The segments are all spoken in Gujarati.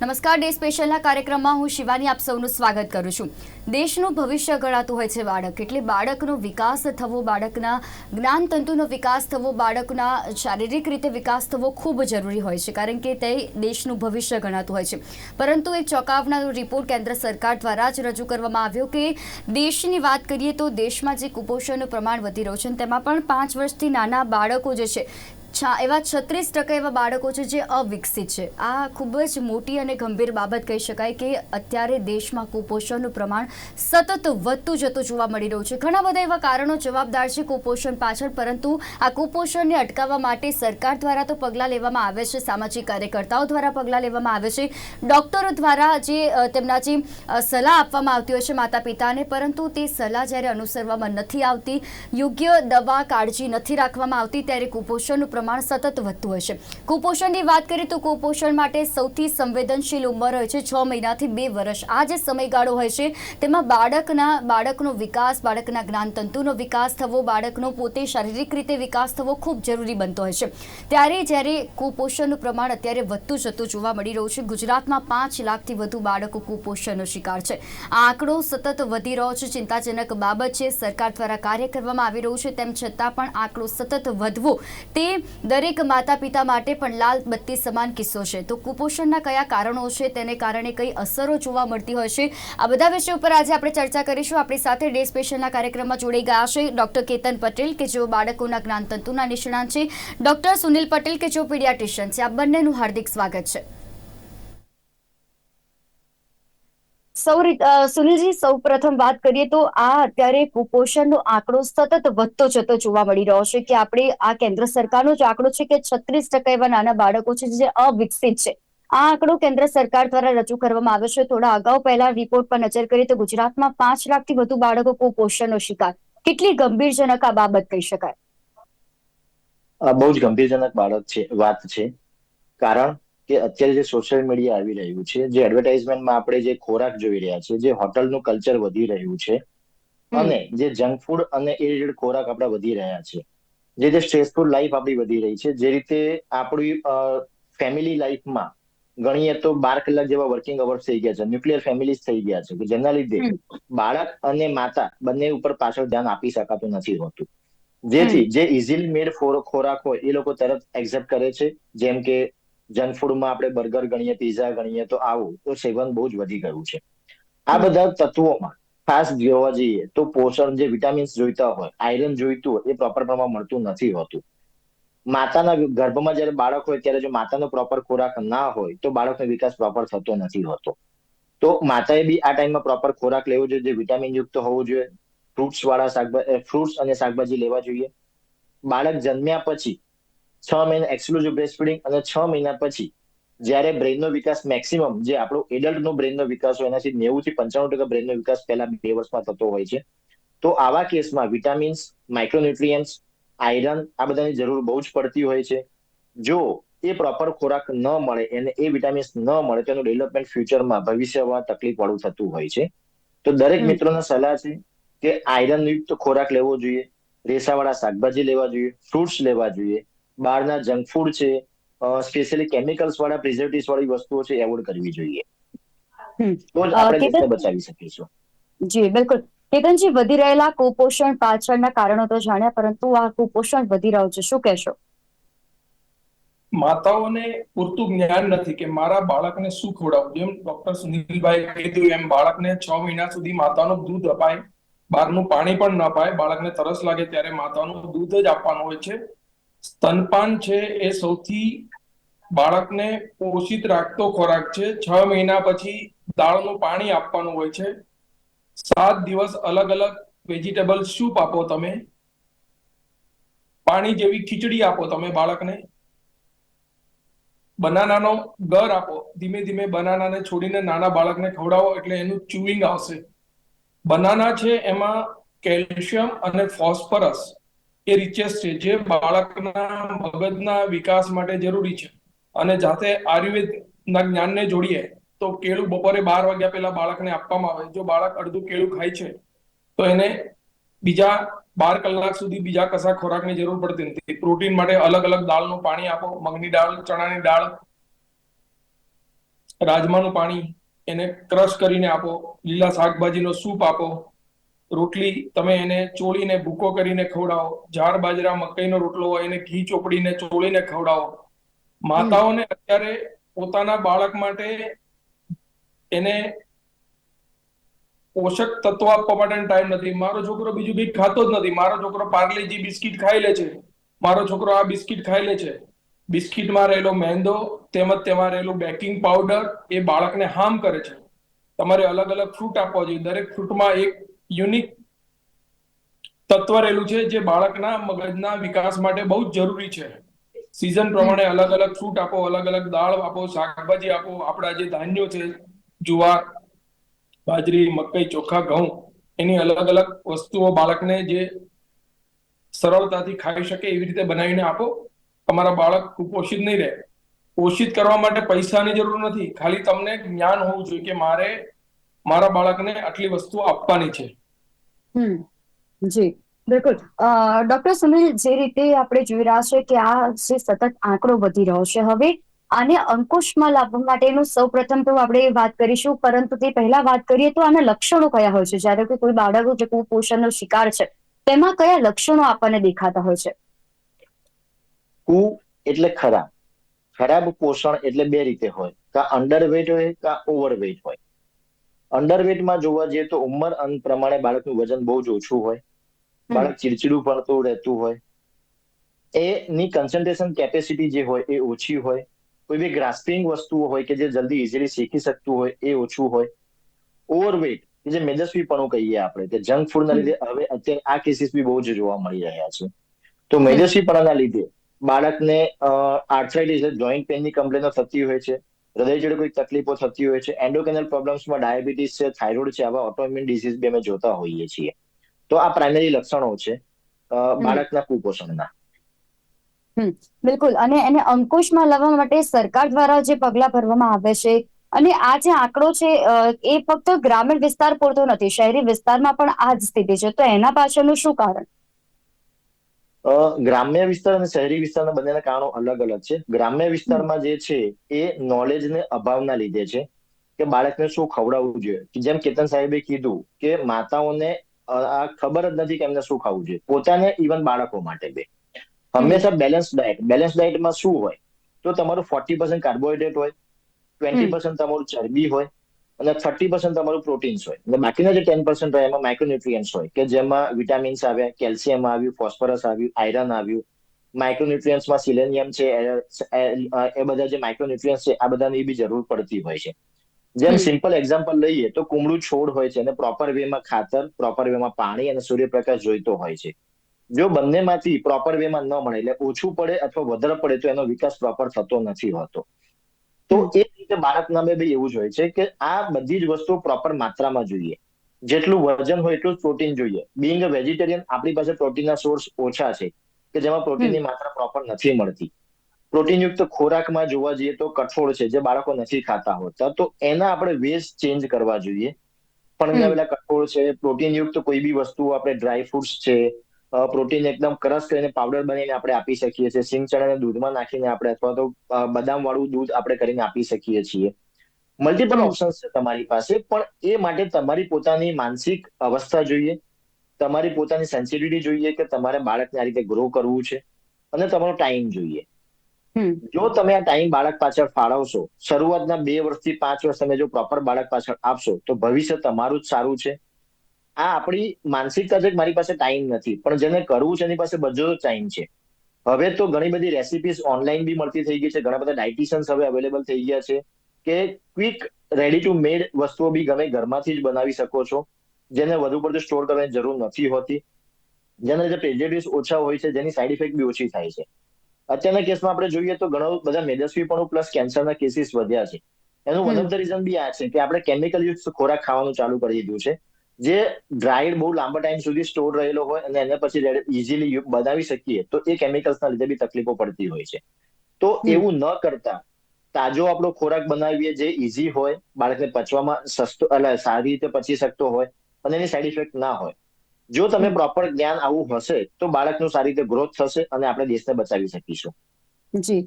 નમસ્કાર, ડે સ્પેશિયલના કાર્યક્રમમાં હું શિવાની આપ સૌનું સ્વાગત કરું છું. દેશનું ભવિષ્ય ગણાતું હોય છે બાળક. એટલે બાળકનો વિકાસ થવો, બાળકના જ્ઞાનતંતુનો વિકાસ થવો, બાળકના શારીરિક રીતે વિકાસ થવો ખૂબ જરૂરી હોય છે, કારણ કે તે દેશનું ભવિષ્ય ગણાતું હોય છે. પરંતુ એક ચોંકાવનારો રિપોર્ટ કેન્દ્ર સરકાર દ્વારા જ રજૂ કરવામાં આવ્યો કે દેશની વાત કરીએ તો દેશમાં જે કુપોષણનું પ્રમાણ વધી રહ્યું છે તેમાં પણ પાંચ વર્ષથી નાના બાળકો જે છે એવા છત્રીસ ટકા એવા બાળકો છે જે અવિકસિત છે. આ ખૂબ જ મોટી અને ગંભીર બાબત કહી શકાય કે અત્યારે દેશમાં કુપોષણનું પ્રમાણ સતત વધતું જતું જોવા મળી રહ્યું છે. ઘણા બધા એવા કારણો જવાબદાર છે કુપોષણ પાછળ, પરંતુ આ કુપોષણને અટકાવવા માટે સરકાર દ્વારા તો પગલાં લેવામાં આવે છે, સામાજિક કાર્યકર્તાઓ દ્વારા પગલાં લેવામાં આવે છે. ડોક્ટરો દ્વારા જે તેમના જે સલાહ આપવામાં આવતી હોય છે માતા પિતાને પરંતુ તે સલાહ જ્યારે અનુસરવામાં નથી આવતી, યોગ્ય દવા, કાળજી નથી રાખવામાં આવતી, ત્યારે કુપોષણનું પ્રમાણ સતત વધતું છે. કુપોષણની વાત કરીએ તો કુપોષણ માટે સૌથી સંવેદનશીલ ઉંમર હોય છે છ મહિનાથી બે વર્ષ. આ જે સમયગાળો હોય છે, તેમાં બાળકના, બાળકનો વિકાસ, બાળકના જ્ઞાનતંતુનો વિકાસ થવો, બાળકનો પોતે શારીરિક રીતે વિકાસ થવો ખૂબ જરૂરી બનતો હોય છે. ત્યારે જ્યારે કુપોષણનું પ્રમાણ અત્યારે વધતું જતું જોવા મળી રહ્યું છે, ગુજરાતમાં પાંચ લાખથી વધુ બાળકો કુપોષણનો શિકાર છે. આ આંકડો સતત વધી રહ્યો છે. ચિંતાજનક બાબત છે. સરકાર દ્વારા કાર્ય કરવામાં આવી રહ્યું છે. તેમ છતાં પણ આંકડો સતત વધવો તે દરેક માતા પિતા માટે પણ લાલ બત્તી સમાન કિસ્સો છે. તો કુપોષણના કયા કારણો છે તેને કારણે કઈ અસરો જોવા મળતી હોય છે? આ બધા વિષય ઉપર આજે આપણે ચર્ચા કરીશું. આપણી સાથે ડે સ્પેશિયલના કાર્યક્રમમાં જોડાઈ ગયા છે ડોક્ટર કેતન પટેલ, કે જેઓ બાળકોના જ્ઞાનતંતુના નિષ્ણાંત છે. ડોક્ટર સુનિલ પટેલ, કે જેઓ પીડિયાટ્રિશિયન છે. આ બંનેનું હાર્દિક સ્વાગત છે. સૌ સુનિલજી, સૌ પ્રથમ વાત કરીએ તો આ અત્યારે કુપોષણનો આંકડો સતત વધતો જતો જોવા મળી રહ્યો છે કે આપણે, આ કેન્દ્ર સરકારનો જ આંકડો છે કે છત્રીસ ટકા એવા નાના બાળકો છે જે અવિકસિત છે. આ આંકડો કેન્દ્ર સરકાર દ્વારા રજૂ કરવામાં આવ્યો છે. થોડા અગાઉ પહેલા રિપોર્ટ પર નજર કરીએ તો ગુજરાતમાં પાંચ લાખથી વધુ બાળકો કુપોષણનો શિકાર. કેટલી ગંભીરજનક આ બાબત કહી શકાય? બહુ જ ગંભીરજનક બાળક છે, વાત છે. કારણ કે અત્યારે જે સોશિયલ મીડિયા આવી રહ્યું છે જે એડવર્ટાઇઝમેન્ટમાં આપણે જે ખોરાક જોઈ રહ્યા છે જે હોટલનું કલ્ચર વધી રહ્યું છે અને જે જંક ફૂડ અને એ રિલેટેડ ખોરાક આપણા વધી રહ્યા છે. જે જે સ્ટ્રેસફુલ લાઈફ આપણી વધી રહી છે જે રીતે આપણી ફેમિલી લાઈફમાં ગણીએ તો બાર કલાક જેવા વર્કિંગ અવર્સ થઈ ગયા છે ન્યુક્લિયર ફેમિલીઝ થઈ ગયા છે કે જેના લીધે બાળક અને માતા બંને ઉપર પાછળ ધ્યાન આપી શકાતું નથી હોતું. જેથી જે ઇઝીલી મેડ ખોરાક હોય એ લોકો તરત એક્સેપ્ટ કરે છે જેમ કે જંક ફૂડમાં આપણે બર્ગર ગણીએ પીઝા ગણીએ તો આવું તો સેવન બહુ જ વધી ગયું છે. આ બધા તત્વોમાં ખાસ જોવા જઈએ તો પોષણ જે વિટામિન્સ જોઈતા હોય આયરન જોઈતું હોય એ પ્રોપર પ્રમાણમાં મળતું નથી હોતું. માતાના ગર્ભમાં જ્યારે બાળક હોય ત્યારે જો માતાનો પ્રોપર ખોરાક ના હોય તો બાળકનો વિકાસ પ્રોપર થતો નથી હોતો. તો માતાએ બી આ ટાઈમમાં પ્રોપર ખોરાક લેવો જોઈએ જે વિટામિન યુક્ત હોવું જોઈએ. ફ્રૂટ્સ વાળા શાકભાજી ફ્રૂટ્સ અને શાકભાજી લેવા જોઈએ. બાળક જન્મ્યા પછી છ મહિના એક્સક્લુઝિવ બ્રેસ્ટ ફીડિંગ અને છ મહિના પછી જ્યારે બ્રેનનો વિકાસ મેક્સિમમ જે આપણો એડલ્ટનો બ્રેનનો વિકાસ હોય એનાથી નેવું થી પંચાણું ટકા બ્રેનનો વિકાસ પહેલા બે વર્ષમાં થતો હોય છે. તો આવા કેસમાં વિટામિન્સ માઇક્રોન્યુટ્રિયન્ટ્સ આયરન આ બધાની જરૂર બહુ જ પડતી હોય છે. જો એ પ્રોપર ખોરાક ન મળે એને એ વિટામિન્સ ન મળે તો એનું ડેવલપમેન્ટ ફ્યુચરમાં ભવિષ્યમાં તકલીફ વાળું થતું હોય છે. તો દરેક. મિત્રોને સલાહ છે કે આયરન યુક્ત ખોરાક લેવો જોઈએ રેસાવાળા શાકભાજી લેવા જોઈએ ફ્રૂટ્સ લેવા જોઈએ બહારના જંક ફૂડ છે સ્પેશિયલી કેમિકલ્સ વાળા પ્રિઝર્વેટિવ્સ વાળી વસ્તુઓ છે એવોર્ડ કરવી જોઈએ. તો જ આપણે દેશને બચાવી શકીશું જી બિલકુલ. કેતનજી વધી રહેલા કુપોષણ પાછળના કારણો તો જાણ્યા પરંતુ આ કુપોષણ વધી રહ્યું છે. શું કહેશો? માતાઓને પૂરતું જ્ઞાન નથી કે મારા બાળકને શું ખવડાવું? જેમ ડોક્ટર સુનિલભાઈ કીધું એમ બાળકને છ મહિના સુધી માતાનું દૂધ અપાય બહારનું પાણી પણ ન અપાય બાળકને તરસ લાગે ત્યારે માતાનું દૂધ જ આપવાનું હોય છે. સ્તનપાન છે એ સૌથી બાળકને પોષિત રાખતો ખોરાક છે. છ મહિના પછી દાળનું પાણી આપવાનું હોય છે. સાત દિવસ અલગ અલગ વેજીટેબલ સૂપ આપો તમે. પાણી જેવી ખીચડી આપો તમે બાળકને. બનાનાનો ગર આપો. ધીમે ધીમે બનાનાને છોડીને નાના બાળકને ખવડાવો એટલે એનું ચ્યુઇંગ આવશે. બનાના છે એમાં કેલ્શિયમ અને ફોસ્ફરસ. એ રિચેસ છે. જે બાળકના મગજના વિકાસ માટે જરૂરી છે. અને જાતે આયુર્વેદના જ્ઞાનને જોડીએ તો કેળું બપોરે બાર વાગ્યા પહેલા બાળકને આપવામાં આવે. જો બાળક અડધું કેળું ખાય છે, તો એને બીજા બાર કલાક સુધી બીજા કશા ખોરાકની જરૂર પડતી નથી. પ્રોટીન માટે અલગ અલગ દાળનું પાણી આપો. મગની દાળ, ચણાની દાળ, રાજમાનું પાણી એને ક્રશ કરીને આપો. લીલા શાકભાજીનો સૂપ આપો. રોટલી તમે એને ચોળીને ભૂકો કરીને ખવડાવો, જાર બાજરા, મકઈનો રોટલો હોય એને ઘી ચોપડીને ચોળીને ખવડાવો. માતાઓને અત્યારે પોતાના બાળક માટે એને પોષક તત્વ આપવા માટે ટાઈમ નથી. મારો છોકરો બીજું કંઈ ખાતો જ નથી. મારો છોકરો પાર્લેજી બિસ્કિટ ખાઈ લે છે, મારો છોકરો આ બિસ્કિટ ખાઈ લે છે. બિસ્કિટમાં રહેલો મેંદો, તેમજ તેમાં રહેલું બેકિંગ પાવડર એ બાળકને હાર્મ કરે છે. તમારે અલગ અલગ ફ્રૂટ આપવા જોઈએ. દરેક ફ્રૂટમાં એક યુનિક તત્વ રહેલું છે જે બાળકના મગજના વિકાસ માટે બહુ જ જરૂરી છે. સિઝન પ્રમાણે અલગ અલગ ફ્રૂટ આપો, અલગ અલગ દાળ આપો, શાકભાજી આપો, આપણા જે ધાન્યો છે, જુવાર, બાજરી, મકઈ, ચોખા, ઘઉં, એની અલગ અલગ વસ્તુઓ બાળકને જે સરળતાથી ખાઈ શકે એવી રીતે બનાવીને આપો. તમારા બાળક કુપોષિત નહીં રહે. પોષિત કરવા માટે પૈસાની જરૂર નથી. ખાલી તમને જ્ઞાન હોવું જોઈએ કે મારે મારા બાળકને આટલી વસ્તુ આપવાની છે. જી બિલકુલ. ડોક્ટર સુનિલ જે રીતે આપણે જોઈ રહ્યા છે કે આ જે સતત આંકડો વધી રહ્યો છે હવે આને અંકુશમાં લાવવા માટેનું સૌપ્રથમ તો આપણે વાત કરીશું પરંતુ તે પહેલા વાત કરીએ તો આના લક્ષણો કયા હોય છે? જ્યારે કે કોઈ બાળક જે કુપોષણનો શિકાર છે તેમાં કયા લક્ષણો આપણને દેખાતા હોય છે? કુ એટલે ખરાબ. ખરાબ પોષણ એટલે બે રીતે હોય. કા અંડરવેટ હોય કા ઓવરવેટ હોય. અંડરવેટમાં જોવા જઈએ તો ઉંમર અંત પ્રમાણે બાળકનું વજન બહુ જ ઓછું હોય. બાળક ચીડચીડું પડતું રહેતું હોય. એની કન્સન્ટ્રેશન કેપેસિટી જે હોય એ ઓછી હોય. કોઈ બી ગ્રાસ્પિંગ વસ્તુઓ હોય કે જે જલ્દી ઇઝીલી શીખી શકતું હોય એ ઓછું હોય. ઓવરવેટ કે જે મેદસ્વીપણું કહીએ આપણે તે જંક ફૂડના લીધે હવે અત્યારે આ કેસીસ બી બહુ જ જોવા મળી રહ્યા છે. તો મેદસ્વીપણાના લીધે બાળકને આર્થરાઇટિસ જોઈન્ટ પેનની કમ્પ્લેનો થતી હોય છે. હૃદય જોડે કોઈ તકલીફો થતી હોય છે એન્ડોકેનલ પ્રોબ્લેમ્સમાં ડાયાબિટીસ છે થાઇરોઇડ છે આવા ઓટોઇમ્યુન ડિસીઝ બી અમે જોતા હોઈએ છીએ. તો આ પ્રાઇમરી લક્ષણો છે બાળકના કુપોષણના. બિલકુલ. અને એને અંકુશમાં લાવવા માટે સરકાર દ્વારા જે પગલા ભરવામાં આવે છે અને આ જે આંકડો છે એ ફક્ત ગ્રામીણ વિસ્તાર પૂરતો નથી શહેરી વિસ્તારમાં પણ આ જ સ્થિતિ છે. તો એના પાછળનું શું કારણ? ગ્રામ્ય વિસ્તાર અને શહેરી વિસ્તારના બંનેના કારણો અલગ અલગ છે. ગ્રામ્ય વિસ્તારમાં જે છે, એ નોલેજને અભાવના લીધે છે કે બાળકને શું ખવડાવવું જોઈએ. જેમ કેતન સાહેબે કીધું કે માતાઓને આ ખબર જ નથી કે એમને શું ખાવું જોઈએ. પોતાને ઇવન બાળકો માટે બે. હંમેશા બેલેન્સ ડાયટ બેલેન્સ ડાયટમાં શું હોય? તો તમારું ફોર્ટી પર્સન્ટ કાર્બોહાઈડ્રેટ હોય ટ્વેન્ટી પર્સન્ટ તમારું ચરબી હોય અને થર્ટી પર્સન્ટ તમારું પ્રોટીન્સ હોય. એટલે બાકીના જે ટેન પર્સન્ટ હોય એમાં માઇક્રોન્યુટ્રિયન્સ હોય કે જેમાં વિટામિન્સ આવ્યા કેલ્શિયમ આવ્યું ફોસ્ફરસ આવ્યું આયરન આવ્યું. માઇક્રોન્યુટ્રિયન્સમાં સિલેનિયમ છે એ બધા જે માઇક્રોન્યુટ્રિયન્સ છે આ બધાની બી જરૂર પડતી હોય છે. જેમ સિમ્પલ એક્ઝામ્પલ લઈએ તો કુમળું છોડ હોય છે અને પ્રોપર વેમાં ખાતર પ્રોપર વેમાં પાણી અને સૂર્યપ્રકાશ જોઈતો હોય છે. જો બંનેમાંથી પ્રોપર વેમાં ન મળે એટલે ઓછું પડે અથવા વધારે પડે તો એનો વિકાસ પ્રોપર થતો નથી હોતો. તો એ રીતે બાળક નામે બી એવું જ હોય છે કે આ બધી જ વસ્તુઓ પ્રોપર માત્રામાં જોઈએ. જેટલું વજન હોય એટલું પ્રોટીન જોઈએ. બિંગ અ વેજીટેરિયન આપણી પાસે પ્રોટીનના સોર્સ ઓછા છે કે જેમાં પ્રોટીનની માત્રા પ્રોપર નથી મળતી. પ્રોટીનયુક્ત ખોરાકમાં જોવા જઈએ તો કઠોળ છે જે બાળકો નથી ખાતા હોતા. તો એના આપણે વેસ્ટ ચેન્જ કરવા જોઈએ. પણ કઠોળ છે પ્રોટીનયુક્ત કોઈ બી વસ્તુ આપણે ડ્રાય ફ્રૂટ્સ છે પ્રોટીન એકદમ ક્રશ કરીને પાવડર બનાવીને આપણે આપી શકીએ છીએ. સિંગ ચણાને દૂધમાં નાખીને આપણે અથવા તો બદામ વાળું દૂધ આપણે કરીને આપી શકીએ છીએ. મલ્ટિપલ ઓપ્શન્સ છે તમારી પાસે પણ એ માટે તમારી પોતાની માનસિક અવસ્થા જોઈએ તમારી પોતાની સેન્સિટિવિટી જોઈએ કે તમારે બાળકને આ રીતે ગ્રો કરવું છે અને તમારો ટાઈમ જોઈએ. જો તમે આ ટાઈમ બાળક પાછળ ફાળવશો શરૂઆતના બે વર્ષથી પાંચ વર્ષ તમે જો પ્રોપર બાળક પાછળ આપશો તો ભવિષ્ય તમારું જ સારું છે. આ આપણી માનસિકતા છે કે મારી પાસે ટાઈમ નથી. પણ જેને કરવું છે એની પાસે બધો ટાઈમ છે. હવે તો ઘણી બધી રેસીપીસ ઓનલાઈન બી મળતી થઈ ગઈ છે. ઘણા બધા ડાયટિશિયન્સ હવે અવેલેબલ થઈ ગયા છે કે ક્વિક રેડી ટુ મેડ વસ્તુઓ બી ગમે ઘરમાંથી જ બનાવી શકો છો. જેને વધુ પડતું સ્ટોર કરવાની જરૂર નથી હોતી. જેના લીધે પ્રેઝર્વેટિવ્સ ઓછા હોય છે. જેની સાઈડ ઇફેક્ટ બી ઓછી થાય છે. અત્યારના કેસમાં આપણે જોઈએ તો ઘણો બધા મેદસ્વીપણું પ્લસ કેન્સરના કેસીસ વધ્યા છે. એનું વન ઓફ ધ રીઝન બી આ છે કે આપણે કેમિકલ યુક્ત ખોરાક ખાવાનું ચાલુ કરી દીધું છે. જે ડ્રાઈડ બહુ લાંબા ટાઈમ સુધી સ્ટોર રહેલો હોય અને એને પછી ઇઝીલી બનાવી શકીએ તો એ કેમિકલ્સના લીધે બી તકલીફો પડતી હોય છે. તો એવું ન કરતા તાજો આપણો ખોરાક બનાવીએ જે ઇઝી હોય બાળકને પચવામાં સસ્તો એટલે સારી રીતે પચી શકતો હોય અને એની સાઈડ ઇફેક્ટ ના હોય. જો તમે પ્રોપર જ્ઞાન આવું હશે તો બાળકનું સારી રીતે ગ્રોથ થશે અને આપણે દેશને બચાવી શકીશું. જી.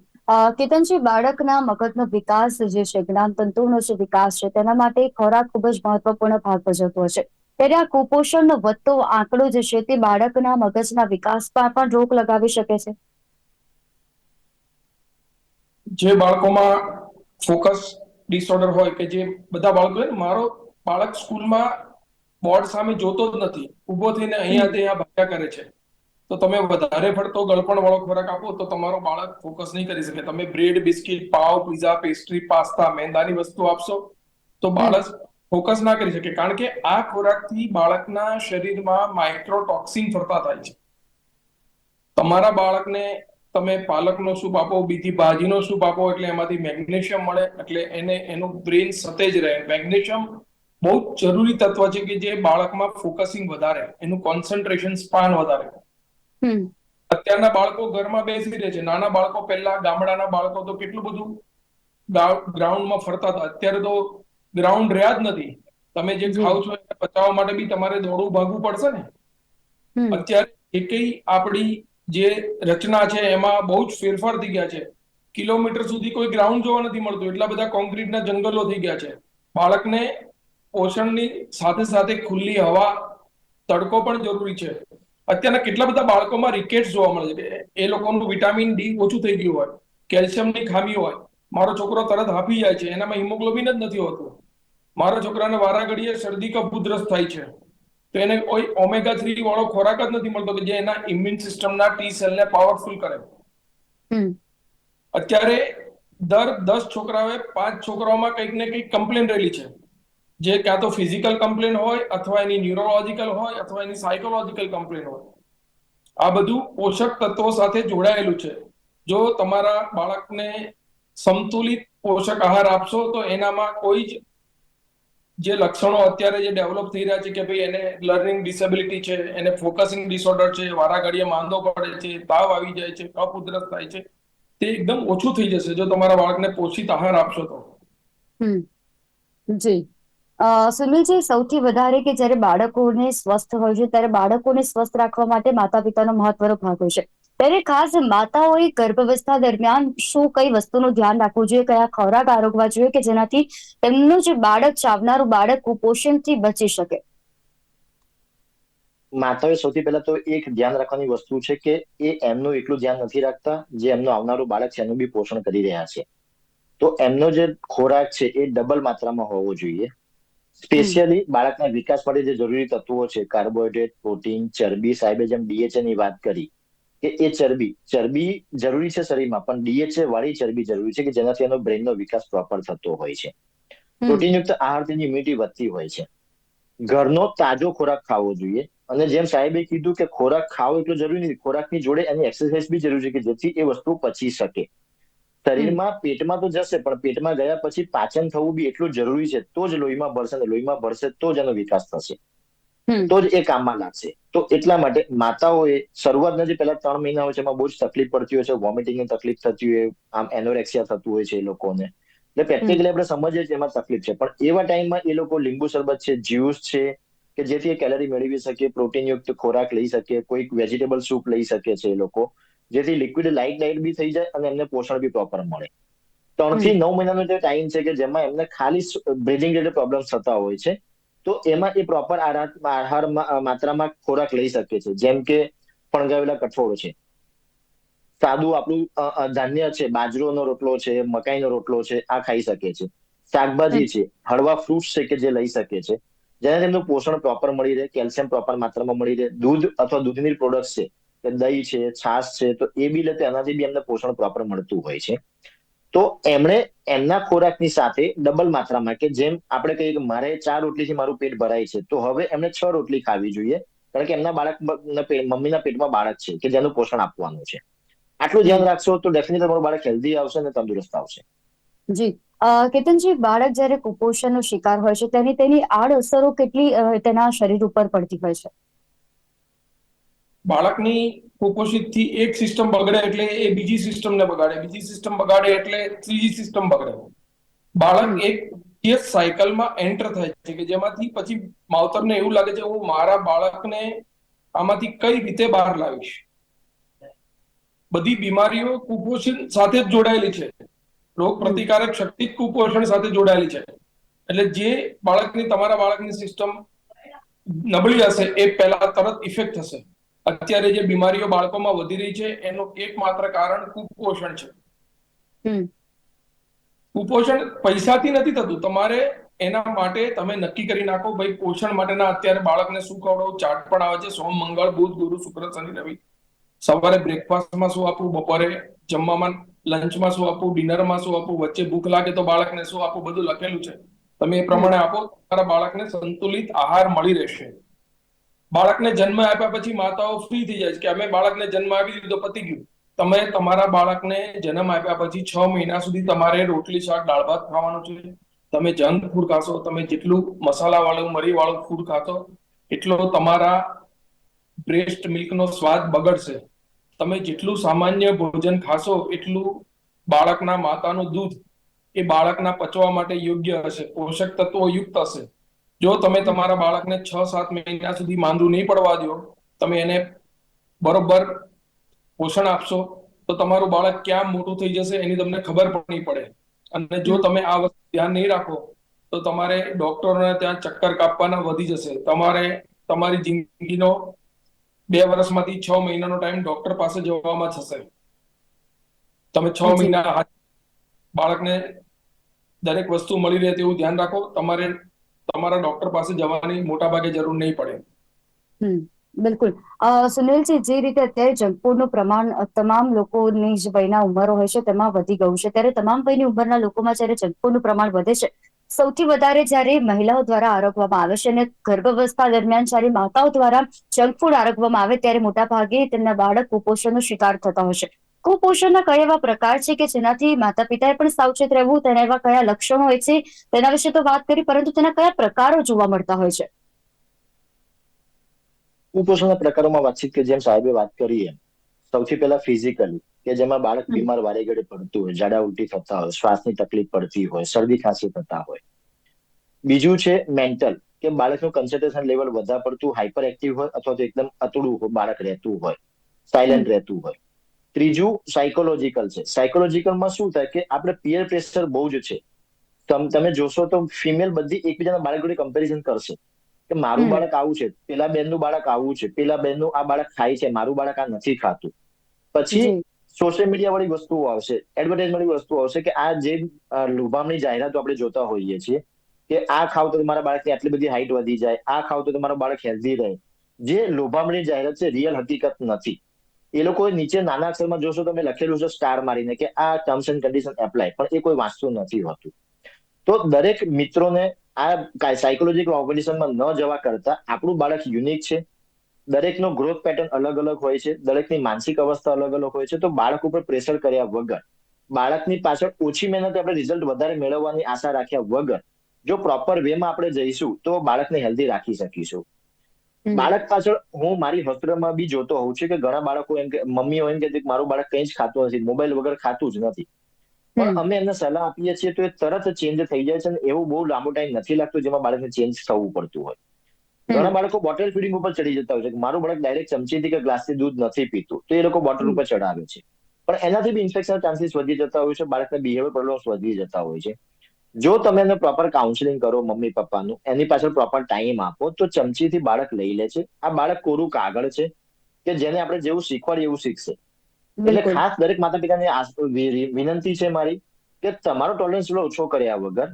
કેતનજી બાળકના મગજનો વિકાસ જે છે જ્ઞાન તંતુનો જે વિકાસ છે તેના માટે ખોરાક ખૂબ જ મહત્વપૂર્ણ ભાગ ભજવતો હશે ત્યારે આ કુપોષણનો વધતો આંકડો જે છે તે બાળકના મગજના વિકાસમાં પણ રોક લગાવી શકે છે. જે બાળકોમાં ફોકસ ડિસઓર્ડર હોય કે જે બધા બાળકો ને, મારો બાળક સ્કૂલમાં બોર્ડ સામે જોતો જ નથી. ઊભો થઈને અહીંયા ત્યાં ભાગ્યા કરે છે. તો તમે વધારે પડતો ગળપણ વાળો ખોરાક આપો તો તમારો બાળક ફોકસ નહીં કરી શકે. તમે bread biscuit pav pizza pastry pasta મેંદાની વસ્તુ આપશો તો બાળક ફોકસ ના કરી શકે. કારણ કે આ ખોરાકથી બાળકના શરીરમાં માઇક્રોટોક્સિન ફરતા થાય છે. તમારા બાળકને તમે પાલકનો સૂપ આપો બીજી ભાજીનો સૂપ આપો એટલે એમાંથી મેગ્નેશિયમ મળે એટલે એને એનું બ્રેન સતેજ રહે. મેગ્નેશિયમ બહુ જરૂરી તત્વ છે કે જે બાળકમાં ફોકસિંગ વધારે એનું કોન્સન્ટ્રેશન સ્પાન વધારે. અત્યારના બાળકો ઘરમાં બેસી રહે છે. નાના બાળકો પહેલા ગામડાના બાળકો તો કેટલું બધું ગ્રાઉન્ડમાં ફરતા હતા. અત્યારે તો ગ્રાઉન્ડ રહ્યા જ નથી. તમે જે ખાવ છો એને પચાવવા માટે બી તમારે દોડવું ભાગવું પડશે ને? અત્યારે એકેય આપણી જે રચના છે એમાં બહુ જ ફેરફાર થઈ ગયા છે. કિલોમીટર સુધી કોઈ ગ્રાઉન્ડ જોવા નથી મળતું. એટલા બધા કોન્ક્રીટના જંગલો થઈ ગયા છે. બાળકને પોષણની સાથે સાથે ખુલ્લી હવા તડકો પણ જરૂરી છે. અત્યારના કેટલા બધા બાળકોમાં રિકેટ જોવા મળે છે એ લોકોનું વિટામિન ડી ઓછું થઈ ગયું હોય કેલ્શિયમની ખામી હોય. મારો છોકરો તરત હાફી જાય છે. એનામાં હિમોગ્લોબિન જ નથી હોતું. મારા છોકરાને વારાગડીએ શરદી કફ થાય છે. તો એને કોઈ ઓમેગા થ્રી વાળો ખોરાક જ નથી મળતો કે જે એના ઇમ્યુન સિસ્ટમના ટી સેલને પાવરફુલ કરે. અત્યારે દર દસ છોકરાઓએ પાંચ છોકરાઓમાં કંઈક ને કંઈક કમ્પ્લેન રહેલી છે. જે કાં તો ફિઝિકલ કમ્પ્લેન હોય અથવા એની ન્યુરોલોજીકલ હોય અથવા એની સાયકોલોજીકલ કમ્પ્લેન હોય. આ બધું પોષક તત્વો સાથે જોડાયેલું છે. જો તમારા બાળકને સંતુલિત પોષક આહાર આપશો તો એનામાં કોઈ જ જે લક્ષણો અત્યારે જે ડેવલપ થઈ રહ્યા છે કે ભાઈ એને લર્નિંગ ડિસેબિલિટી છે, એને ફોકસિંગ ડિસઓર્ડર છે, વારાઘડીએ માંદો પડે છે, તાવ આવી જાય છે કફ ઉધરસ થાય છે, તે એકદમ ઓછું થઈ જશે જો તમારા બાળકને પોષિત આહાર આપશો તો. જી. સુનિલજી, સૌથી વધારે કે જ્યારે બાળકોને સ્વસ્થ હોય છે, ત્યારે બાળકોને સ્વસ્થ રાખવા માટે માતા પિતાનો મહત્વનો ભાગ હોય છે. ત્યારે ખાસ માતાઓએ ગર્ભાવસ્થા દરમિયાન શું કઈ વસ્તુનું ધ્યાન રાખવું જોઈએ? કયા ખોરાક આરોગવા જોઈએ કે જેનાથી તેમનું જે બાળક ચાવનારું બાળક કુપોષણથી બચી શકે? માતાએ સૌથી પહેલા તો એક ધ્યાન રાખવાની વસ્તુ છે કે એ એમનું એટલું ધ્યાન નથી રાખતા જે એમનું આવનારું બાળક છે એનું બી પોષણ કરી રહ્યા છે. તો એમનો જે ખોરાક છે એ ડબલ માત્રામાં હોવો જોઈએ. સ્પેશિયલી બાળકના વિકાસ માટે જે જરૂરી તત્વો છે કાર્બોહાઈડ્રેટ પ્રોટીન ચરબી સાહેબે જેમ ડીએચએ ની વાત કરી. કે એ ચરબી. ચરબી જરૂરી છે શરીરમાં પણ ડીએચએ વાળી ચરબી જરૂરી છે કે જેનાથી એનો બ્રેનનો વિકાસ પ્રોપર થતો હોય છે. પ્રોટીનયુક્ત આહાર તેની ઇમ્યુનિટી વધતી હોય છે. ઘરનો તાજો ખોરાક ખાવો જોઈએ. અને જેમ સાહેબે કીધું કે ખોરાક ખાવો એટલો જરૂરી નથી ખોરાકની જોડે એની એક્સરસાઇઝ બી જરૂરી છે કે જેથી એ વસ્તુ પચી શકે. શરીરમાં પેટમાં તો જશે પણ પેટમાં ગયા પછી પાચન થવું બી એટલું જરૂરી છે તો જ લોહીમાં ભળશે અને લોહીમાં ભરશે તો જ એનો વિકાસ થશે. તો જ એ કામમાં લાગશે. તો એટલા માટે માતાઓએ શરૂઆતના જે પહેલા ત્રણ મહિના હોય છે એમાં બહુ જ તકલીફ પડતી હોય છે વોમિટિંગની તકલીફ થતી હોય આમ એનોરેક્સિયા થતું હોય છે એ લોકોને. એટલે પ્રેક્ટિકલી આપણે સમજીએ છીએ એમાં તકલીફ છે. પણ એવા ટાઈમમાં એ લોકો લીંબુ શરબત છે જ્યુસ છે કે જેથી એ કેલરી મેળવી શકે પ્રોટીનયુક્ત ખોરાક લઈ શકે કોઈક વેજીટેબલ સૂપ લઈ શકે છે એ લોકો જેથી લિક્વિડ લાઇટ લાઇટ બી થઈ જાય અને એમને પોષણ બી પ્રોપર મળે. ત્રણથી નવ મહિનાનો જે ટાઈમ છે કે જેમાં એમને ખાલી બ્રિધિંગ રિલેટેડ પ્રોબ્લેમ થતા હોય છે તો એમાં એ પ્રોપર આહાર માત્રામાં ખોરાક લઈ શકે છે. જેમ કે ફણગાવેલા કઠોળ છે. સાદું આપણું ધાન્ય છે. બાજરોનો રોટલો છે, મકાઈનો રોટલો છે, આ ખાઈ શકે છે. શાકભાજી છે, હળવા ફ્રૂટ્સ છે કે જે લઈ શકે છે. જેનાથી એમનું પોષણ પ્રોપર મળી રહે કેલ્શિયમ પ્રોપર માત્રામાં મળી રહે. દૂધ અથવા દૂધની પ્રોડક્ટ છે, કે દહીં છે, છાશ છે, તો એ બી લે એનાથી બી એમને પોષણ પ્રોપર મળતું હોય છે. તો એમણે એમના ખોરાકની સાથે ડબલ માત્રામાં કે જેમ આપણે કહીએ કે મારે ચાર રોટલીથી મારું પેટ ભરાય છે તો હવે એમણે છ રોટલી ખાવી જોઈએ. કારણ કે એમના બાળક મમ્મીના પેટમાં બાળક છે કે જેનું પોષણ આપવાનું છે. આટલું ધ્યાન રાખશો તો ડેફિનેટ તમારું બાળક હેલ્ધી આવશે અને તંદુરસ્ત આવશે. જી. અ, કેતનજી બાળક જ્યારે કુપોષણનો શિકાર હોય છે તેની તેની આડઅસરો કેટલી તેના શરીર ઉપર પડતી હોય છે? બાળકની કુપોષિતથી એક સિસ્ટમ બગડે એટલે એ બીજી સિસ્ટમને બગાડે. બીજી સિસ્ટમ બગાડે એટલે ત્રીજી સિસ્ટમ બગડે. બાળક એક સાયકલમાં એન્ટર થાય છે કે જેમાંથી પછી માવતરને એવું લાગે છે, હું મારા બાળકને આમાંથી કઈ રીતે બહાર લાવીશ? બધી બીમારીઓ કુપોષણ સાથે જ જોડાયેલી છે. રોગ પ્રતિકારક શક્તિ કુપોષણ સાથે જોડાયેલી છે. એટલે જે બાળકની, તમારા બાળકની સિસ્ટમ નબળી હશે, એ પહેલા તરત ઇફેક્ટ થશે. અત્યારે જે બીમારીઓ બાળકોમાં વધી રહી છે એનું એકમાત્ર કારણ કુપોષણ છે. કુપોષણ પૈસાથી નથી થતું. તમારે એના માટે તમે નક્કી કરી નાખો ભાઈ પોષણ માટેના અત્યારે બાળકને શું ખવડાવું? ચાર્ટ પણ આવે છે. સોમ મંગળ બુધ ગુરુ શુક્ર શનિ રવિ. સવારે બ્રેકફાસ્ટમાં શું આપવું? બપોરે જમવામાં લંચમાં શું આપવું? ડિનરમાં શું આપવું? વચ્ચે ભૂખ લાગે તો બાળકને શું આપવું? બધું લખેલું છે. તમે એ પ્રમાણે આપો. તમારા બાળકને સંતુલિત આહાર મળી રહેશે. બાળકને જન્મ આપ્યા પછી માતાઓ ફ્રી થઈ જાય છે કે અમે બાળકને જન્મ આપી દીધો પતી ગયું. તમે તમારા બાળકને જન્મ આપ્યા પછી છ મહિના સુધી તમારે રોટલી, શાક, દાળ, ભાત ખાવાનું છે. તમે જંક ફૂડ ખાશો, તમે જેટલું મસાલા વાળું મરી વાળું ફૂડ ખાશો, એટલો તમારા બ્રેસ્ટ મિલ્કનો સ્વાદ બગડશે. તમે જેટલું સામાન્ય ભોજન ખાશો, એટલું બાળકના માતાનું દૂધ એ બાળકના પચવા માટે યોગ્ય હશે, પોષક તત્વો યુક્ત હશે. જો તમે તમારા બાળકને છ સાત મહિના સુધી માંદું નહીં પડવા દો તમે એને બરોબર પોષણ આપશો તો તમારું બાળક ક્યાં મોટું થઈ જશે એની તમને ખબર પણ નહીં પડે. અને જો તમે આ વસ્તુ ધ્યાન નહીં રાખો તો તમારે ડોક્ટરોને ત્યાં ચક્કર કાપવાના વધી જશે. તમારે તમારી જિંદગીનો બે વર્ષમાંથી છ મહિનાનો ટાઈમ ડોક્ટર પાસે જવામાં થશે. તમે છ મહિના બાળકને દરેક વસ્તુ મળી રહે તેવું ધ્યાન રાખો. તમારે તમારા ડોક્ટર પાસે જવાની મોટા ભાગે જરૂર નહીં પડે. બિલકુલ. સુનિલજી, જે રીતે અત્યારે જંક ફૂડનું પ્રમાણ તમામ લોકોની જે વયના ઉંમરો હોય છે, તેમાં વધી ગયું છે. ત્યારે તમામ વયની ઉંમરના લોકોમાં જ્યારે જંક ફૂડનું પ્રમાણ વધે છે, સૌથી વધારે જ્યારે મહિલાઓ દ્વારા આરોગવામાં આવે છે અને ગર્ભાવસ્થા દરમિયાન જ્યારે માતાઓ દ્વારા જંક ફૂડ આરોગવામાં આવે, ત્યારે મોટા ભાગે તેમના બાળક કુપોષણનો શિકાર થતા હોય છે. કુપોષણના કયા એવા પ્રકાર છે કે જેનાથી માતા પિતાએ પણ સાવચેત રહેવું તેના એવા કયા લક્ષણો હોય છે તેના વિશે તો વાત કરી પરંતુ તેના કયા પ્રકારો જોવા મળતા હોય છે? કુપોષણના પ્રકારોમાં વાતચીત કે જેમ સાહેબે વાત કરી એમ. સૌથી પહેલા ફિઝિકલી કે જેમાં બાળક બીમાર વારે ઘડે પડતું હોય ઝાડા ઉલટી થતા હોય શ્વાસની તકલીફ પડતી હોય શરદી ખાંસી થતા હોય. બીજું છે મેન્ટલ કે બાળકનું કન્સન્ટ્રેશન લેવલ વધારે પડતું હાઇપર એક્ટિવ હોય અથવા તો એકદમ અતડું બાળક રહેતું હોય સાયલેન્ટ રહેતું હોય. ત્રીજું સાયકોલોજીકલ છે. સાયકોલોજીકલમાં શું થાય કે આપણે પિયર પ્રેશર બહુ જ છે. તમે જોશો તો ફિમેલ બધી એકબીજાના બાળક જોડે કમ્પેરિઝન કરશે. કે મારું બાળક આવું છે પેલા બેનનું બાળક આવું છે પેલા બેનનું આ બાળક ખાય છે મારું બાળક આ નથી ખાતું. પછી સોશિયલ મીડિયા વાળી વસ્તુઓ આવશે એડવર્ટાઇઝમેન્ટ વાળી વસ્તુઓ આવશે કે આ જે લુભામણી જાહેરાતો આપણે જોતા હોઈએ છીએ કે આ ખાવ તો તમારા બાળકની આટલી બધી હાઈટ વધી જાય આ ખાવ તો તમારું બાળક હેલ્ધી રહે. જે લોભામણી જાહેરાત છે રિયલ હકીકત નથી. એ લોકો નીચે નાના અક્ષરમાં જોશો તમે લખેલું છે સ્ટાર મારીને કે આ ટર્મ્સ એન્ડ કન્ડિશન એપ્લાય પણ એ કોઈ વાંચતું નથી હોતું. તો દરેક મિત્રોને આ સાયકોલોજીકલ ઓર્ગેનિઝમમાં ન જવા કરતા આપણું બાળક યુનિક છે. દરેકનો ગ્રોથ પેટર્ન અલગ અલગ હોય છે. દરેકની માનસિક અવસ્થા અલગ અલગ હોય છે. તો બાળક ઉપર પ્રેશર કર્યા વગર, બાળકની પાછળ ઓછી મહેનત આપણે રિઝલ્ટ વધારે મેળવવાની આશા રાખ્યા વગર, જો પ્રોપર વેમાં આપણે જઈશું તો બાળકને હેલ્ધી રાખી શકીશું. બાળક પાછળ હું મારી હોસ્પિટલમાં બી જોતો હોઉં છું કે ઘણા બાળકો એમ કે મમ્મીઓ એમ કે મારું બાળક કંઈ જ ખાતું નથી મોબાઈલ વગર ખાતું જ નથી. પણ અમે એમને સલાહ આપીએ છીએ તો એ તરત ચેન્જ થઈ જાય છે અને એવું બહુ લાંબો ટાઈમ નથી લાગતો જેમાં બાળકને ચેન્જ થવું પડતું હોય. ઘણા બાળકો બોટલ ફીડિંગ ઉપર ચડી જતા હોય છે મારું બાળક ડાયરેક્ટ ચમચીથી કે ગ્લાસથી દૂધ નથી પીતું તો એ લોકો બોટલ ઉપર ચડાવે છે. પણ એનાથી બી ઇન્ફેક્શન ચાન્સીસ વધી જતા હોય છે બાળકના બિહેવિયર પ્રોબ્લેમ્સ વધી જતા હોય છે. જો તમે એને પ્રોપર કાઉન્સિલિંગ કરો મમ્મી પપ્પાનું એની પાછળ પ્રોપર ટાઈમ આપો તો ચમચીથી બાળક લઈ લે છે. આ બાળક કોરું કાગળ છે કે જેને આપણે જેવું શીખવાડીએ એવું શીખશે. એટલે ખાસ દરેક માતા પિતાને વિનંતી છે મારી કે તમારો ટોલરન્સ ઓછો કર્યા વગર.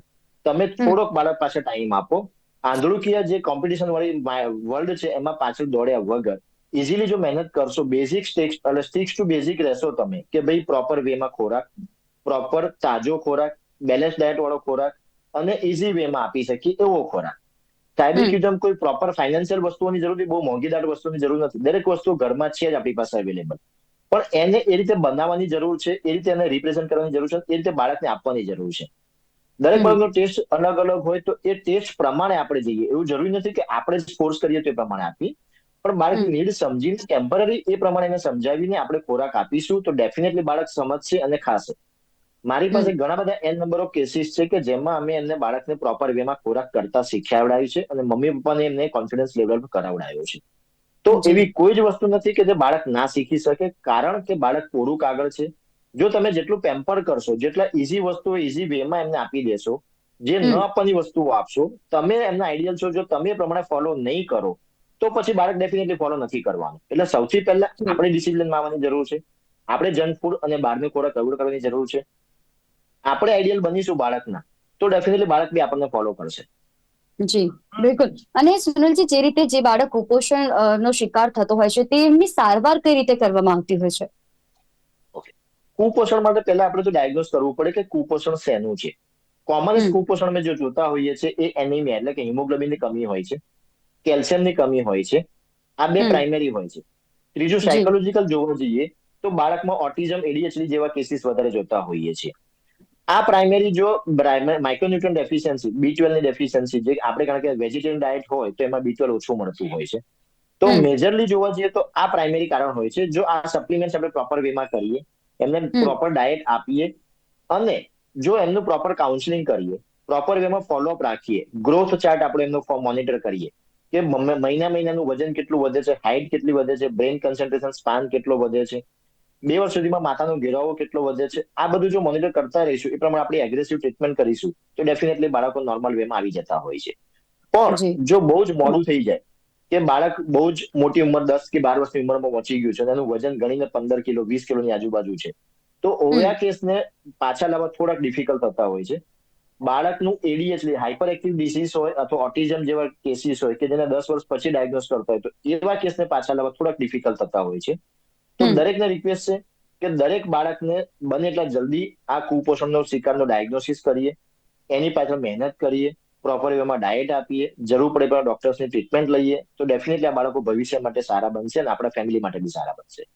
તમે થોડોક બાળક પાસે ટાઈમ આપો. આંધળુકીય જે કોમ્પિટિશન વાળી વર્લ્ડ છે એમાં પાછળ દોડ્યા વગર ઇઝીલી જો મહેનત કરશો બેઝિક સ્ટેક્સ એટલે સ્ટિક્સ ટુ બેઝિક રહેશો તમે કે ભાઈ પ્રોપર વેમાં ખોરાક પ્રોપર તાજો ખોરાક બેલેન્સ ડાયટ વાળો ખોરાક અને ઇઝી વેમાં આપી શકીએ એવો ખોરાક. હમ. કોઈ પ્રોપર ફાઇનાન્શિયલ વસ્તુઓની જરૂર બહુ મોંઘીદાર વસ્તુની જરૂર નથી. દરેક વસ્તુ ઘરમાં છે જ આપણી પાસે અવેલેબલ પણ એને એ રીતે બનાવવાની જરૂર છે એ રીતે એને રિપ્રેઝન્ટ કરવાની જરૂર છે એ રીતે બાળકને આપવાની જરૂર છે. દરેક. બાળકનો ટેસ્ટ અલગ અલગ હોય તો એ ટેસ્ટ પ્રમાણે આપણે જઈએ. એવું જરૂરી નથી કે આપણે જ ફોર્સ કરીએ તો એ પ્રમાણે આપી પણ બાળકની હમ. નીડ સમજીને ટેમ્પરરી એ પ્રમાણે એને સમજાવીને આપણે ખોરાક આપીશું તો ડેફિનેટલી બાળક સમજશે અને ખાશે. મારી પાસે ઘણા બધા એન નંબર ઓફ કેસીસ છે કે જેમાં અમે એમને બાળકને પ્રોપર વેમાં ખોરાક કરતા શીખવાડાયું છે અને મમ્મી પપ્પાને એમને કોન્ફિડન્સ લેવલ પર કરાવડાયો છે. તો એવી કોઈ જ વસ્તુ નથી કે જે બાળક ના શીખી શકે કારણ કે બાળક કોરું કાગળ છે. જો તમે જેટલું પેમ્પર કરશો જેટલા ઈઝી વસ્તુઓ ઈઝી વેમાં એમને આપી દેશો જે ન. આપવાની વસ્તુઓ આપશો તમે એમના આઈડિયલ છો જો તમે એ પ્રમાણે ફોલો નહીં કરો તો પછી બાળક ડેફિનેટલી ફોલો નથી કરવાનું. એટલે સૌથી પહેલા આપણે ડિસિપ્લિન આવવાની જરૂર છે. આપણે જંક ફૂડ અને બહારનું ખોરાક અવોઈડ કરવાની જરૂર છે. આપણે આઈડિયલ બનીશું બાળકના. તો ડેફિનેટલી બાળક બી આપણને ફોલો કરશે. જી બિલકુલ. અને સુનિલજી જે રીતે જે બાળક કુપોષણ નો શિકાર થતો હોય છે તેમની સારવાર કઈ રીતે કરવામાં આવતી હોય છે? કુપોષણ માટે પહેલા આપણે તો ડાયગ્નોસ કરવું પડે કે કુપોષણ શેનું છે? કોમન કુપોષણ અમે જો જોતા હોઈએ છીએ એ એનિમિયા એટલે કે હિમોગ્લોબિનની કમી હોય છે કેલ્શિયમની કમી હોય છે આ બે પ્રાઇમરી હોય છે. ત્રીજું સાયકોલોજીકલ જોવા જઈએ તો બાળકમાં ઓટિઝમ એડીએચડી જેવા કેસીસ વધારે જોતા હોઈએ છીએ. આ પ્રાઇમરી જો માઇક્રોન્યુટ્રન ડેફિશિયન્સી બી ની ડેફિશિયન્સી જે આપણે કારણ કે વેજીટેરિયન ડાયટ હોય તો એમાં બી ઓછું મળતું હોય છે. તો મેજરલી જોવા જઈએ તો આ પ્રાઇમરી કારણ હોય છે. જો આ સપ્લિમેન્ટ આપણે પ્રોપર વેમાં કરીએ એમને પ્રોપર ડાયટ આપીએ અને જો એમનું પ્રોપર કાઉન્સેલિંગ કરીએ પ્રોપર વેમાં ફોલોઅપ રાખીએ ગ્રોથ ચાર્ટ આપણે એમનો મોનિટર કરીએ કે મહિના મહિનાનું વજન કેટલું વધે છે હાઇટ કેટલી વધે છે બ્રેન કન્સન્ટ્રેશન સ્પાન કેટલો વધે છે બે વર્ષ સુધીમાં માથાનો ઘેરાવો કેટલો વધે છે આ બધું જો મોનિટર કરતા રહીશું એ પ્રમાણે આપણે એગ્રેસિવ ટ્રીટમેન્ટ કરીશું તો ડેફિનેટલી બાળકો નોર્મલ વેમાં આવી જતા હોય છે. પણ જો. બહુ જ મોડું થઈ જાય કે બાળક બહુ જ મોટી ઉંમર દસ કે બાર વર્ષની ઉંમરમાં પહોંચી ગયું છે અને એનું વજન ગણીને પંદર કિલો વીસ કિલોની આજુબાજુ છે તો ઓયા કેસને પાછા લાવવા થોડાક ડિફિકલ્ટ થતા હોય છે. બાળકનું એડીએચડી હાઇપર એક્ટિવ ડિસીઝ હોય અથવા ઓટિઝમ જેવા કેસીસ હોય કે જેને દસ વર્ષ પછી ડાયગ્નોઝ કરતા હોય તો એવા કેસને પાછા લાવવા થોડાક ડિફિકલ્ટ થતા હોય છે. તો. દરેકને રિક્વેસ્ટ છે કે દરેક બાળકને બને એટલા જલ્દી આ કુપોષણનો શિકારનો ડાયગ્નોસિસ કરીએ એની પાછળ મહેનત કરીએ પ્રોપર વેમાં ડાયટ આપીએ જરૂર પડે પણ ડોક્ટર્સની ટ્રીટમેન્ટ લઈએ તો ડેફિનેટલી આ બાળકો ભવિષ્ય માટે સારા બનશે અને આપણા ફેમિલી માટે બી સારા બનશે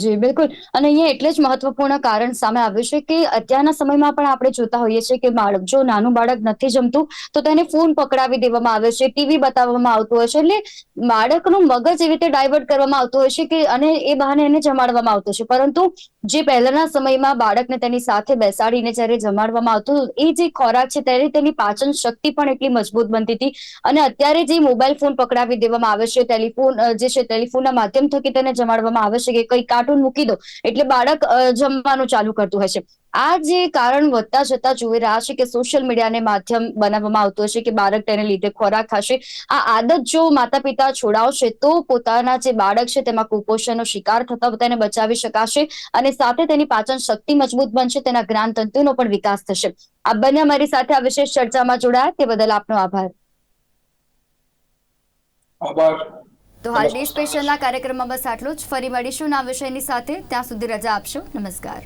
જી, બિલકુલ. અને અહીંયા એટલે જ મહત્વપૂર્ણ કારણ સામે આવ્યું છે કે અત્યારના સમયમાં પણ આપણે જોતા હોઈએ છીએ કે બાળક, જો નાનું બાળક નથી જમતું, તો તેને ફોન પકડાવી દેવામાં આવે છે, ટીવી બતાવવામાં આવતું હોય છે, એટલે બાળકનું મગજ એવી રીતે ડાયવર્ટ કરવામાં આવતું હોય છે કે અને એ બહાને એને જમાડવામાં આવતું છે. પરંતુ જે પહેલાના સમયમાં બાળકને તેની સાથે બેસાડીને જ્યારે જમાડવામાં આવતું, એ જે ખોરાક છે ત્યારે તેની પાચન શક્તિ પણ એટલી મજબૂત બનતી હતી. અને અત્યારે જે મોબાઈલ ફોન પકડાવી દેવામાં આવે છે, ટેલિફોન જે છે, ટેલિફોનના માધ્યમ થકી તેને જમાડવામાં આવે છે કે કઈ કાર્ટૂન મૂકી દો, એટલે બાળક જમવાનું ચાલુ કરતું છે. આ જે કારણ વધતા જતા જોઈ રહ્યા છે કે સોશિયલ મીડિયાને માધ્યમ બનાવવામાં આવતું હશે કે બાળક તેને લીધે ખોરાક ખાશે. આ આદત જો માતા પિતા છોડાવશે તો પોતાના જે બાળક છે તેમાં કુપોષણનો શિકાર થતા તેને બચાવી શકાશે અને સાથે તેની પાચન શક્તિ મજબૂત બનશે, તેના જ્ઞાન તંતુનો પણ વિકાસ થશે. આ બંને અમારી સાથે આ વિશેષ ચર્ચામાં જોડાયા, તે બદલ આપનો આભાર. આભાર. તો હાલ ડે સ્પેશિયલના કાર્યક્રમમાં બસ આટલું જ. ફરી મળીશું આ વિષયની સાથે. ત્યાં સુધી રજા આપશો. નમસ્કાર.